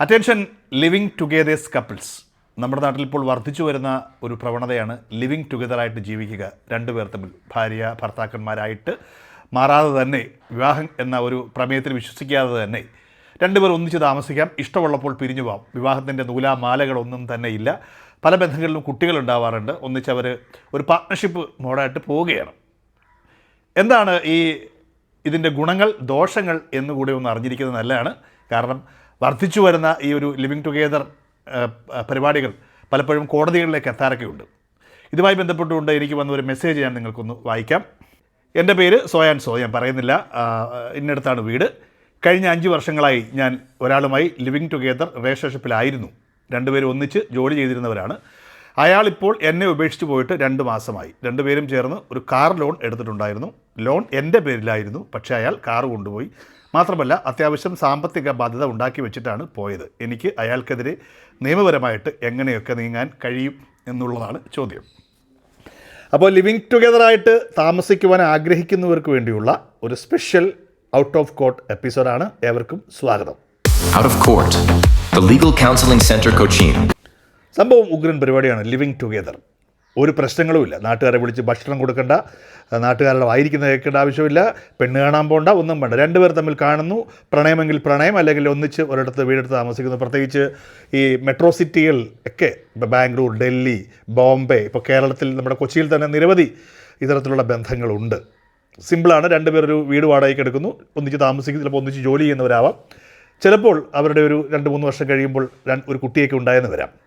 Attention living togethers couples നമ്മുടെ നാട്ടിൽ ഇപ്പോൾ വർദ്ധിച്ചു വരുന്ന ഒരു പ്രവണതയാണ് ലിവിങ് ടുഗെദറായിട്ട് ജീവിക്കുക. രണ്ടുപേർ തമ്മിൽ ഭാര്യ ഭർത്താക്കന്മാരായിട്ട് മാറാതെ തന്നെ വിവാഹം എന്ന ഒരു പ്രമേയത്തിൽ വിശ്വസിക്കാതെ തന്നെ രണ്ടുപേർ ഒന്നിച്ച് താമസിക്കാം. ഇഷ്ടമുള്ളപ്പോൾ പിരിഞ്ഞു പോകാം വിവാഹത്തിന്റെ നൂലാമാലകളൊന്നും തന്നെ ഇല്ല. പല ബന്ധങ്ങളിലും കുട്ടികളുണ്ടാവാറുണ്ട് അവർ ഒരു പാർട്ട്ണർഷിപ്പ് മോഡായിട്ട് പോവുകയാണ്. എന്താണ് ഈ ഇതിന്റെ ഗുണങ്ങൾ ദോഷങ്ങൾ എന്നുകൂടി ഒന്ന് അറിഞ്ഞിരിക്കുന്നത് നല്ലതാണ്. കാരണം വർദ്ധിച്ചു വരുന്ന ഈ ഒരു ലിവിങ് ടുഗെദർ പരിപാടികൾ പലപ്പോഴും കോടതികളിലേക്ക് എത്താറൊക്കെയുണ്ട്. ഇതുമായി ബന്ധപ്പെട്ടുകൊണ്ട് എനിക്ക് വന്ന ഒരു മെസ്സേജ് ഞാൻ നിങ്ങൾക്കൊന്ന് വായിക്കാം. എന്റെ പേര് സോയാൻ സോ ഞാൻ പറയുന്നില്ല. ഇന്നടുത്താണ് വീട്. കഴിഞ്ഞ അഞ്ച് വർഷങ്ങളായി ഞാൻ ഒരാളുമായി ലിവിങ് ടുഗെദർ റിലേഷൻഷിപ്പിലായിരുന്നു രണ്ടുപേരും ഒന്നിച്ച് ജോലി ചെയ്തിരുന്നവരാണ്. അയാളിപ്പോൾ എന്നെ ഉപേക്ഷിച്ച് പോയിട്ട് രണ്ട് മാസമായി. രണ്ടുപേരും ചേർന്ന് ഒരു കാർ ലോൺ എടുത്തിട്ടുണ്ടായിരുന്നു. ലോൺ എന്റെ പേരിലായിരുന്നു പക്ഷേ അയാൾ കാർ കൊണ്ടുപോയി. മാത്രമല്ല അത്യാവശ്യം സാമ്പത്തിക ബാധ്യത ഉണ്ടാക്കി വെച്ചിട്ടാണ് പോയത്. എനിക്ക് അയാൾക്കെതിരെ നിയമപരമായിട്ട് എങ്ങനെയൊക്കെ നീങ്ങാൻ കഴിയും എന്നുള്ളതാണ് ചോദ്യം. അപ്പോൾ ലിവിങ് ടുഗെദറായിട്ട് താമസിക്കുവാൻ ആഗ്രഹിക്കുന്നവർക്ക് വേണ്ടിയുള്ള ഒരു സ്പെഷ്യൽ ഔട്ട് ഓഫ് കോർട്ട് എപ്പിസോഡാണ് ഏവർക്കും സ്വാഗതം. Out of court legal counselling centre Cochin സംഭവം ഉഗ്രൻ പരിപാടിയാണ് ലിവിങ് ടുഗെദർ. ഒരു പ്രശ്നങ്ങളുമില്ല. നാട്ടുകാരെ വിളിച്ച് ഭക്ഷണം കൊടുക്കേണ്ട നാട്ടുകാരുടെ വായിരിക്കുന്ന കേൾക്കേണ്ട ആവശ്യമില്ല പെണ്ണ് കാണാൻ പോകണ്ട ഒന്നും വേണ്ട. രണ്ടുപേർ തമ്മിൽ കാണുന്നു പ്രണയമെങ്കിൽ പ്രണയം അല്ലെങ്കിൽ ഒന്നിച്ച് ഒരിടത്ത് വീടെടുത്ത് താമസിക്കുന്നു. പ്രത്യേകിച്ച് ഈ മെട്രോ സിറ്റികൾ ഒക്കെ ഇപ്പോൾ ബാംഗ്ലൂർ ഡൽഹി ബോംബെ ഇപ്പോൾ കേരളത്തിൽ നമ്മുടെ കൊച്ചിയിൽ തന്നെ നിരവധി ഇത്തരത്തിലുള്ള ബന്ധങ്ങളുണ്ട്. സിമ്പിളാണ് രണ്ടുപേർ ഒരു വീട് വാടകയ്ക്ക് എടുക്കുന്നു ഒന്നിച്ച് താമസിക്കും ചിലപ്പോൾ ഒന്നിച്ച് ജോലി ചെയ്യുന്നവരാവാം. ചിലപ്പോൾ അവരുടെ ഒരു രണ്ട് മൂന്ന് വർഷം കഴിയുമ്പോൾ ഒരു കുട്ടിയൊക്കെ ഉണ്ടായെന്ന് വരാം.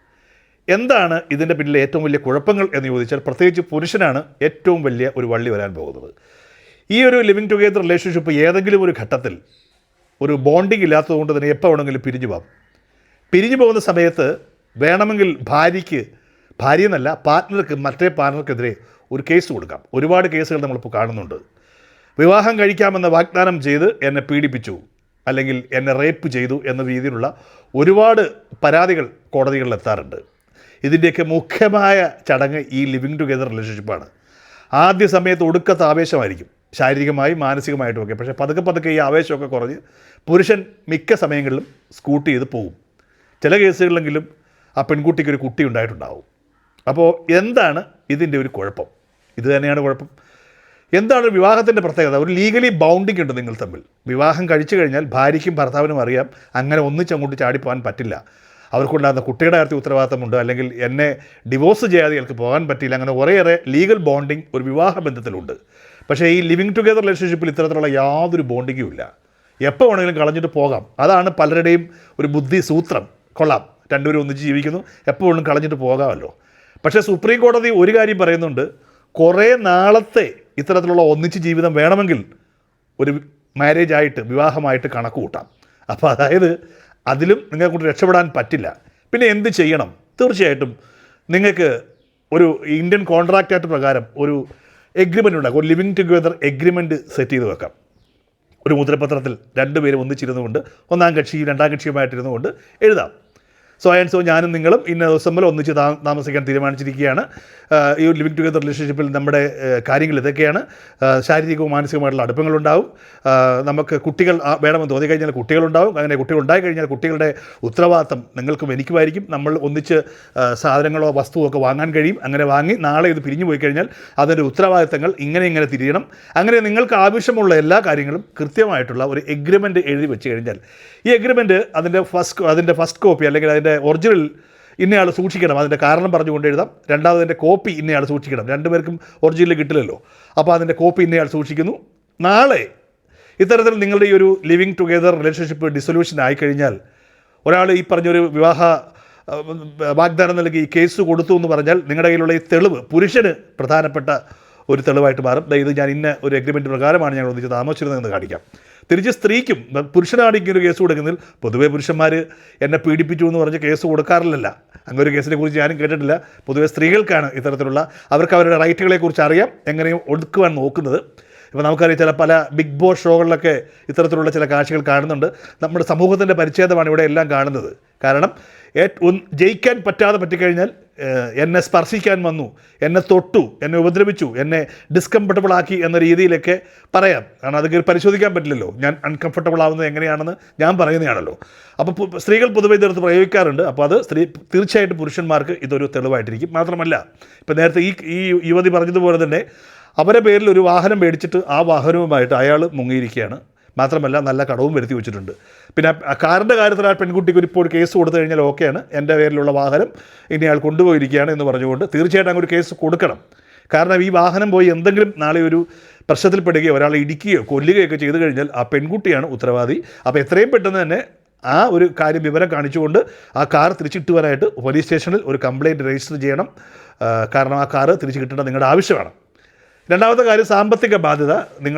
എന്താണ് ഇതിന്റെ പിന്നിലെ ഏറ്റവും വലിയ കുഴപ്പങ്ങൾ എന്ന് ചോദിച്ചാൽ പ്രത്യേകിച്ച് പുരുഷനാണ് ഏറ്റവും വലിയ ഒരു വള്ളി വരാൻ പോകുന്നത്. ഈ ഒരു ലിവിങ് ടുഗെദർ റിലേഷൻഷിപ്പ് ഏതെങ്കിലും ഒരു ഘട്ടത്തിൽ ഒരു ബോണ്ടിങ് ഇല്ലാത്തതുകൊണ്ട് തന്നെ എപ്പോൾ വേണമെങ്കിലും പിരിഞ്ഞു പോകാം. പിരിഞ്ഞു പോകുന്ന സമയത്ത് വേണമെങ്കിൽ ഭാര്യയ്ക്ക് ഭാര്യ എന്നല്ല പാർട്ട്ണർക്ക് മറ്റേ പാർട്ട്ണർക്കെതിരെ ഒരു കേസ് കൊടുക്കാം. ഒരുപാട് കേസുകൾ നമ്മളിപ്പോൾ കാണുന്നുണ്ട്. വിവാഹം കഴിക്കാമെന്ന് വാഗ്ദാനം ചെയ്ത് എന്നെ പീഡിപ്പിച്ചു അല്ലെങ്കിൽ എന്നെ റേപ്പ് ചെയ്തു എന്ന രീതിയിലുള്ള ഒരുപാട് പരാതികൾ കോടതികളിൽ എത്താറുണ്ട് ഇതിന്റെയൊക്കെ മുഖ്യമായ ചടങ്ങ് ഈ ലിവിങ് ടുഗെദർ റിലേഷൻഷിപ്പാണ് ആദ്യ സമയത്ത് ഒടുക്കത്തെ ആവേശമായിരിക്കും. ശാരീരികമായും മാനസികമായിട്ടും ഒക്കെ. പക്ഷേ പതുക്കെ പതുക്കെ ഈ ആവേശമൊക്കെ കുറഞ്ഞ് പുരുഷൻ മിക്ക സമയങ്ങളിലും സ്കൂട്ട് ചെയ്ത് പോകും. ചില കേസുകളിലെങ്കിലും ആ പെൺകുട്ടിക്ക് ഒരു കുട്ടി ഉണ്ടായിട്ടുണ്ടാവും. അപ്പോൾ എന്താണ് ഇതിന്റെ ഒരു കുഴപ്പം? ഇത് തന്നെയാണ് കുഴപ്പം. എന്താണ് വിവാഹത്തിന്റെ പ്രത്യേകത? ഒരു ലീഗലി ബൗണ്ടിങ് ഉണ്ട് നിങ്ങൾ തമ്മിൽ. വിവാഹം കഴിച്ചു കഴിഞ്ഞാൽ ഭാര്യയ്ക്കും ഭർത്താവിനും അറിയാം. അങ്ങനെ ഒന്നിച്ചങ്ങോട്ട് ചാടിപ്പോകാൻ പറ്റില്ല. അവർക്കുണ്ടാകുന്ന കുട്ടിയുടെ കാര്യത്തിൽ ഉത്തരവാദിത്തമുണ്ട്. അല്ലെങ്കിൽ എന്നെ ഡിവോഴ്സ് ചെയ്യാതെ ഇയാൾക്ക് പോകാൻ പറ്റില്ല അങ്ങനെ കുറേയേറെ ലീഗൽ ബോണ്ടിങ് ഒരു വിവാഹ ബന്ധത്തിലുണ്ട്. പക്ഷേ ഈ ലിവിങ് ടുഗെദർ റിലേഷൻഷിപ്പിൽ ഇത്തരത്തിലുള്ള യാതൊരു ബോണ്ടിങ്ങും ഇല്ല. എപ്പോൾ വേണമെങ്കിലും കളഞ്ഞിട്ട് പോകാം. അതാണ് പലരുടെയും ഒരു ബുദ്ധി സൂത്രം. കൊള്ളാം. രണ്ടുപേരും ഒന്നിച്ച് ജീവിക്കുന്നു. എപ്പോൾ വേണമെങ്കിലും കളഞ്ഞിട്ട് പോകാമല്ലോ. പക്ഷേ സുപ്രീം കോടതി ഒരു കാര്യം പറയുന്നുണ്ട്. കുറേ നാളത്തെ ഇത്തരത്തിലുള്ള ഒന്നിച്ച് ജീവിതം വേണമെങ്കിൽ ഒരു മാരേജ് ആയിട്ട് വിവാഹമായിട്ട് കണക്ക് കൂട്ടാം അപ്പോൾ അതായത് അതിലും നിങ്ങളെ കൊണ്ട് രക്ഷപ്പെടാൻ പറ്റില്ല. പിന്നെ എന്ത് ചെയ്യണം? തീർച്ചയായിട്ടും നിങ്ങൾക്ക് ഒരു ഇന്ത്യൻ കോൺട്രാക്റ്റ് ആക്ട് പ്രകാരം ഒരു എഗ്രിമെന്റ് ഉണ്ടാക്കും. ഒരു ലിവിങ് ടുഗെദർ എഗ്രിമെന്റ് സെറ്റ് ചെയ്ത് വെക്കാം. ഒരു മുദ്രപത്രത്തിൽ രണ്ടുപേരും ഒന്നിച്ചിരുന്നുകൊണ്ട് ഒന്നാം കക്ഷിയും രണ്ടാം കക്ഷിയുമായിട്ടിരുന്നുകൊണ്ട് എഴുതാം. സോ ആൻഡ് സോ ഞാനും നിങ്ങളും ഇന്ന ദിവസം മുതൽ ഒന്നിച്ച് താമസിക്കാൻ തീരുമാനിച്ചിരിക്കുകയാണ്. ഈ ലിവിങ് ടുഗെദർ റിലേഷൻഷിപ്പിൽ നമ്മുടെ കാര്യങ്ങൾ ഇതൊക്കെയാണ്. ശാരീരികവും മാനസികമായിട്ടുള്ള അടുപ്പങ്ങളുണ്ടാവും. നമുക്ക് കുട്ടികൾ വേണമെന്ന് തോന്നി കഴിഞ്ഞാൽ കുട്ടികളുണ്ടാവും. അങ്ങനെ കുട്ടികൾ ഉണ്ടായി കഴിഞ്ഞാൽ കുട്ടികളുടെ ഉത്തരവാദിത്തം നിങ്ങൾക്കും എനിക്കുമായിരിക്കും. നമ്മൾ ഒന്നിച്ച് സാധനങ്ങളോ വസ്തുവോ ഒക്കെ വാങ്ങാൻ കഴിയും. അങ്ങനെ വാങ്ങി നാളെ ഇത് പിരിഞ്ഞു പോയി കഴിഞ്ഞാൽ അതിന്റെ ഉത്തരവാദിത്തങ്ങൾ ഇങ്ങനെ ഇങ്ങനെ തിരിയണം. അങ്ങനെ നിങ്ങൾക്ക് ആവശ്യമുള്ള എല്ലാ കാര്യങ്ങളും കൃത്യമായിട്ടുള്ള ഒരു എഗ്രിമെന്റ് എഴുതി വെച്ച് കഴിഞ്ഞാൽ ഈ എഗ്രിമെന്റ് അതിന്റെ ഫസ്റ്റ് അതിന്റെ ഫസ്റ്റ് കോപ്പി അല്ലെങ്കിൽ അതിന്റെ ഒറിജിനൽ ഇന്നയാൾ സൂക്ഷിക്കണം. അതിന്റെ കാരണം പറഞ്ഞുകൊണ്ട് എഴുതാം. രണ്ടാമതിന്റെ കോപ്പി ഇന്നയാൾ സൂക്ഷിക്കണം. രണ്ടുപേർക്കും ഒറിജിനൽ കിട്ടില്ലല്ലോ. അപ്പോൾ അതിന്റെ കോപ്പി ഇന്നയാൾ സൂക്ഷിക്കുന്നു. നാളെ ഇത്തരത്തിൽ നിങ്ങളുടെ ഈ ഒരു ലിവിങ് ടുഗെദർ റിലേഷൻഷിപ്പ് ഡിസൊല്യൂഷൻ ആയിക്കഴിഞ്ഞാൽ ഒരാൾ ഈ പറഞ്ഞൊരു വിവാഹ വാഗ്ദാനം നൽകി കേസ് കൊടുത്തു എന്ന് പറഞ്ഞാൽ നിങ്ങളുടെ കയ്യിലുള്ള ഈ തെളിവ് പുരുഷന് പ്രധാനപ്പെട്ട ഒരു തെളിവായിട്ട് മാറും. ഇത് ഞാൻ ഇന്ന ഒരു എഗ്രിമെന്റ് പ്രകാരമാണ് ഞങ്ങൾ ഒന്നിച്ച് താമസിച്ചിരുന്നതെന്ന് കാണിക്കാം. തിരിച്ച് സ്ത്രീക്കും പുരുഷനാണ് ഇങ്ങനെ ഒരു കേസ് കൊടുക്കുന്നതിൽ പൊതുവേ പുരുഷന്മാർ എന്നെ പീഡിപ്പിച്ചു എന്ന് പറഞ്ഞ് കേസ് കൊടുക്കാറില്ലല്ല. അങ്ങനെ ഒരു കേസിനെ കുറിച്ച് ഞാനും കേട്ടിട്ടില്ല. പൊതുവേ സ്ത്രീകൾക്കാണ് ഇത്തരത്തിലുള്ള അവർക്ക് അവരുടെ റൈറ്റുകളെക്കുറിച്ച് അറിയാം എങ്ങനെയും ഒടുക്കുവാൻ നോക്കുന്നത്. ഇപ്പോൾ നമുക്കറിയാം ചില പല ബിഗ് ബോസ് ഷോകളിലൊക്കെ ഇത്തരത്തിലുള്ള ചില കാഴ്ചകൾ കാണുന്നുണ്ട്. നമ്മുടെ സമൂഹത്തിന്റെ പരിച്ഛേദമാണ് ഇവിടെ എല്ലാം കാണുന്നത്. കാരണം ജയിക്കാൻ പറ്റാതെ പറ്റിക്കഴിഞ്ഞാൽ എന്നെ സ്പർശിക്കാൻ വന്നു എന്നെ തൊട്ടു എന്നെ ഉപദ്രവിച്ചു എന്നെ ഡിസ്കംഫർട്ടബിൾ ആക്കി എന്ന രീതിയിലൊക്കെ പറയാം. കാരണം അത് പരിശോധിക്കാൻ പറ്റില്ലല്ലോ. ഞാൻ അൺകംഫർട്ടബിൾ ആവുന്നത് എങ്ങനെയാണെന്ന് ഞാൻ പറയുന്നതാണല്ലോ. അപ്പോൾ സ്ത്രീകൾ പൊതുവെ ഇതെടുത്ത് പ്രയോഗിക്കാറുണ്ട്. അപ്പോൾ അത് സ്ത്രീ തീർച്ചയായിട്ടും പുരുഷന്മാർക്ക് ഇതൊരു തെളിവായിട്ടിരിക്കും. മാത്രമല്ല ഇപ്പോൾ നേരത്തെ ഈ ഈ യുവതി പറഞ്ഞതുപോലെ തന്നെ അവരെ പേരിൽ ഒരു വാഹനം മേടിച്ചിട്ട് ആ വാഹനവുമായിട്ട് അയാൾ മുങ്ങിയിരിക്കുകയാണ്. മാത്രമല്ല നല്ല കടവും വരുത്തി വെച്ചിട്ടുണ്ട്. പിന്നെ കാറിന്റെ കാര്യത്തിൽ ആ പെൺകുട്ടിക്ക് ഒരു ഇപ്പോൾ ഒരു കേസ് കൊടുത്തു കഴിഞ്ഞാൽ ഓക്കെയാണ്. എന്റെ പേരിലുള്ള വാഹനം ഇനി അയാൾ കൊണ്ടുപോയിരിക്കുകയാണ് എന്ന് പറഞ്ഞുകൊണ്ട് തീർച്ചയായിട്ടും അങ്ങനെ ഒരു കേസ് കൊടുക്കണം. കാരണം ഈ വാഹനം പോയി എന്തെങ്കിലും നാളെ ഒരു പ്രശ്നത്തിൽപ്പെടുകയോ ഒരാളെ ഇടിക്കുകയോ കൊല്ലുകയൊക്കെ ചെയ്തു കഴിഞ്ഞാൽ ആ പെൺകുട്ടിയാണ് ഉത്തരവാദി. അപ്പോൾ എത്രയും പെട്ടെന്ന് തന്നെ ആ ഒരു കാര്യം വിവരം കാണിച്ചുകൊണ്ട് ആ കാർ തിരിച്ചിട്ട് വരാനായിട്ട് പോലീസ് സ്റ്റേഷനിൽ ഒരു കംപ്ലയിന്റ് രജിസ്റ്റർ ചെയ്യണം. കാരണം ആ കാർ തിരിച്ച് കിട്ടേണ്ടത് നിങ്ങളുടെ ആവശ്യമാണ്. രണ്ടാമത്തെ കാര്യം സാമ്പത്തിക ബാധ്യത.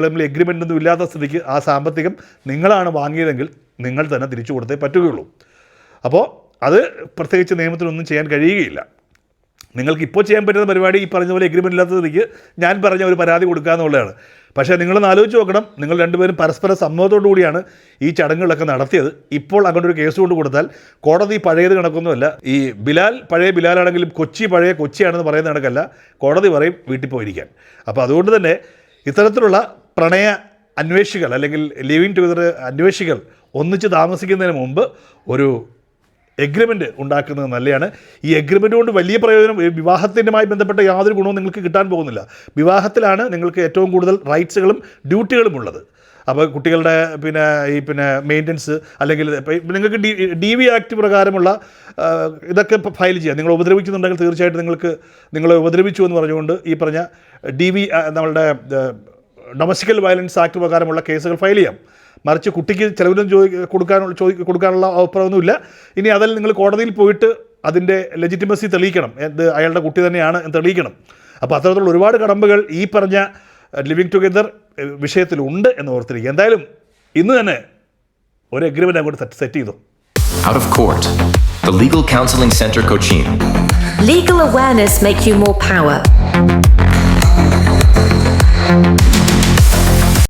തമ്മിൽ എഗ്രിമെന്റ് ഒന്നും ഇല്ലാത്ത സ്ഥിതിക്ക് ആ സാമ്പത്തികം നിങ്ങളാണ് വാങ്ങിയതെങ്കിൽ നിങ്ങൾ തന്നെ തിരിച്ചു കൊടുത്തേ പറ്റുകയുള്ളൂ. അപ്പോൾ അത് പ്രത്യേകിച്ച് നിയമത്തിനൊന്നും ചെയ്യാൻ കഴിയുകയില്ല. നിങ്ങൾക്ക് ഇപ്പോൾ ചെയ്യാൻ പറ്റുന്ന പരിപാടി ഈ പറഞ്ഞ പോലെ എഗ്രിമെന്റ് ഇല്ലാത്തതിലേക്ക് ഞാൻ പറഞ്ഞ ഒരു പരാതി കൊടുക്കുക എന്നുള്ളതാണ്. പക്ഷേ നിങ്ങളൊന്ന് ആലോചിച്ച് നോക്കണം. നിങ്ങൾ രണ്ടുപേരും പരസ്പര സമ്മതത്തോടു കൂടിയാണ് ഈ ചടങ്ങുകളൊക്കെ നടത്തിയത്. ഇപ്പോൾ അങ്ങോട്ടൊരു കേസ് കൊണ്ട് കൊടുത്താൽ കോടതി പഴയത് കണക്കൊന്നുമല്ല. ഈ ബിലാൽ പഴയ ബിലാലാണെങ്കിലും കൊച്ചി പഴയ കൊച്ചിയാണെന്ന് പറയുന്ന കണക്കല്ല. കോടതി പറയും വീട്ടിൽ പോയിരിക്കാൻ. അപ്പോൾ അതുകൊണ്ട് തന്നെ ഇത്തരത്തിലുള്ള പ്രണയ അന്വേഷികൾ അല്ലെങ്കിൽ ലിവിങ് ടുഗദർ അന്വേഷികൾ ഒന്നിച്ച് താമസിക്കുന്നതിന് മുമ്പ് ഒരു എഗ്രിമെന്റ് ഉണ്ടാക്കുന്നത് നല്ലതാണ് ഈ എഗ്രിമെന്റ് കൊണ്ട് വലിയ പ്രയോജനം വിവാഹത്തിന്റെമായി ബന്ധപ്പെട്ട യാതൊരു ഗുണവും നിങ്ങൾക്ക് കിട്ടാൻ പോകുന്നില്ല. വിവാഹത്തിലാണ് നിങ്ങൾക്ക് ഏറ്റവും കൂടുതൽ റൈറ്റ്സുകളും ഡ്യൂട്ടികളും ഉള്ളത്. അപ്പോൾ കുട്ടികളുടെ പിന്നെ ഈ പിന്നെ മെയിന്റനൻസ് അല്ലെങ്കിൽ നിങ്ങൾക്ക് ഡി ഡി വി ആക്ട് പ്രകാരമുള്ള ഇതൊക്കെ ഫയൽ ചെയ്യാം നിങ്ങൾ ഉപദ്രവിക്കുന്നുണ്ടെങ്കിൽ തീർച്ചയായിട്ടും നിങ്ങൾക്ക് നിങ്ങളെ ഉപദ്രവിച്ചു എന്ന് പറഞ്ഞുകൊണ്ട് ഈ പറഞ്ഞ ഡി വി നമ്മളുടെ ഡൊമസ്റ്റിക്കൽ വയലൻസ് ആക്ട് പ്രകാരമുള്ള കേസുകൾ ഫയൽ ചെയ്യാം. മറിച്ച് കുട്ടിക്ക് ചിലവിനും ചോദി കൊടുക്കാനുള്ള ചോദി കൊടുക്കാനുള്ള അഭിപ്രായമൊന്നുമില്ല ഇനി അതിൽ നിങ്ങൾ കോടതിയിൽ പോയിട്ട് അതിന്റെ ലെജിറ്റിമസി തെളിയിക്കണം എന്ത് അയാളുടെ കുട്ടി തന്നെയാണ് എന്ന് തെളിയിക്കണം അപ്പോൾ അത്തരത്തിലുള്ള ഒരുപാട് കടമ്പകൾ ഈ പറഞ്ഞ ലിവിങ് ടുഗെദർ വിഷയത്തിലുണ്ട് എന്ന് ഓർത്തിരിക്കുക എന്തായാലും ഇന്ന് തന്നെ ഒരു എഗ്രിമെന്റ് അങ്ങോട്ട് സെറ്റ് ചെയ്തു Out of court. The Legal Counseling Center Cochin. Legal awareness makes you more power.